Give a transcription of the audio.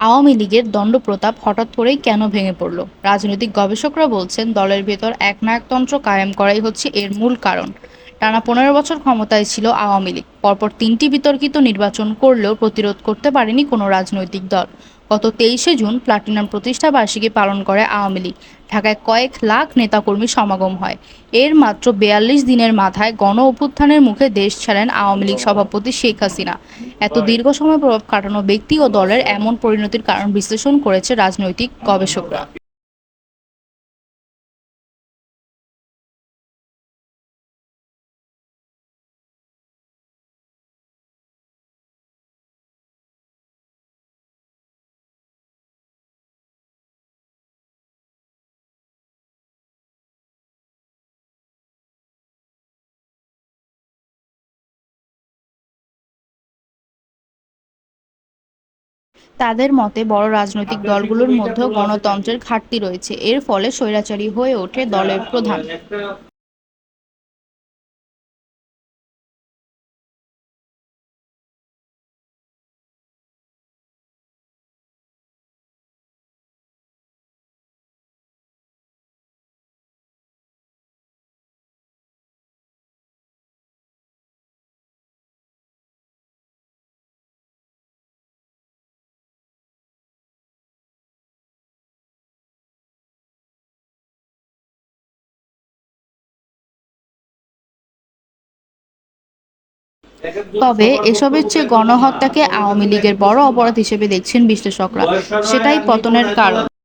আওয়ামী লীগের দণ্ডপ্রতাপ হঠাৎ করেই কেন ভেঙে পড়ল? রাজনৈতিক গবেষকরা বলছেন, দলের ভেতর একনায়কতন্ত্র কায়েম করাই হচ্ছে এর মূল কারণ। টানা পনেরো বছর ক্ষমতায় ছিল আওয়ামী লীগ। পরপর তিনটি বিতর্কিত নির্বাচন করলেও প্রতিরোধ করতে পারেনি কোনো রাজনৈতিক দল। গত তেইশে জুন প্লাটিনাম প্রতিষ্ঠা বার্ষিকী পালন করে আওয়ামী লীগ। ঢাকায় কয়েক লাখ নেতাকর্মী সমাগম হয়। এর মাত্র বেয়াল্লিশ দিনের মাথায় গণ অভ্যুত্থানের মুখে দেশ ছাড়েন আওয়ামী লীগ সভাপতি শেখ হাসিনা। এত দীর্ঘ সময় প্রভাব কাটানো ব্যক্তি ও দলের এমন পরিণতির কারণ বিশ্লেষণ করেছে রাজনৈতিক গবেষকরা। তাদের মতে বড় রাজনৈতিক দলগুলোর মধ্যেও গণতন্ত্রের ঘাটতি রয়েছে। এর ফলে স্বৈরাচারী হয়ে ওঠে দলের প্রধান। তবে এসবের চেয়ে গণহত্যাকে আওয়ামী লীগের বড় অপরাধ হিসেবে দেখছেন বিশ্লেষকরা। সেটাই পতনের কারণ।